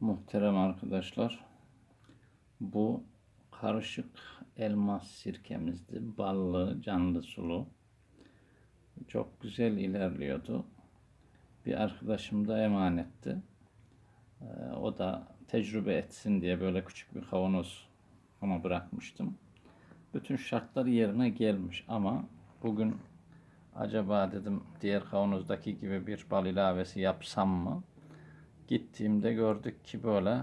Muhterem arkadaşlar, bu karışık elmas sirkemizdi. Ballı, canlı sulu. Çok güzel ilerliyordu. Bir arkadaşım da emanetti. Ee, o da tecrübe etsin diye böyle küçük bir kavanoz ona bırakmıştım. Bütün şartlar yerine gelmiş ama bugün acaba dedim diğer kavanozdaki gibi bir bal ilavesi yapsam mı? Gittiğimde gördük ki böyle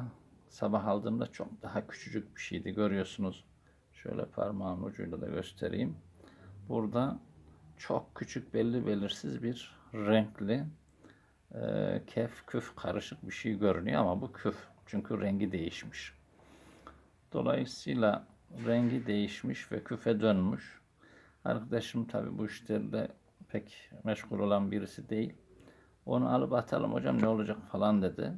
sabah aldığımda çok daha küçücük bir şeydi görüyorsunuz. Şöyle parmağın ucuyla da göstereyim. Burada çok küçük belli belirsiz bir renkli e, kef küf karışık bir şey görünüyor ama bu küf çünkü rengi değişmiş. Dolayısıyla rengi değişmiş ve küfe dönmüş. Arkadaşım tabi bu işlerle pek meşgul olan birisi değil. Onu alıp atalım hocam ne olacak falan dedi.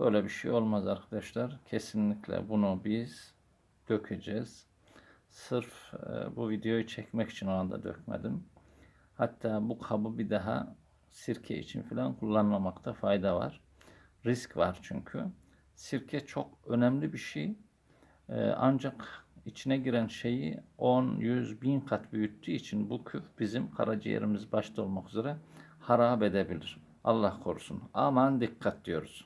Böyle bir şey olmaz arkadaşlar. Kesinlikle bunu biz dökeceğiz. Sırf e, bu videoyu çekmek için o anda dökmedim. Hatta bu kabı bir daha sirke için falan kullanmamakta fayda var. Risk var çünkü. Sirke çok önemli bir şey. E, ancak içine giren şeyi 10, 100, 1000 kat büyüttüğü için bu küf bizim karaciğerimiz başta olmak üzere harap edebilir. Allah korusun. Aman dikkat diyoruz.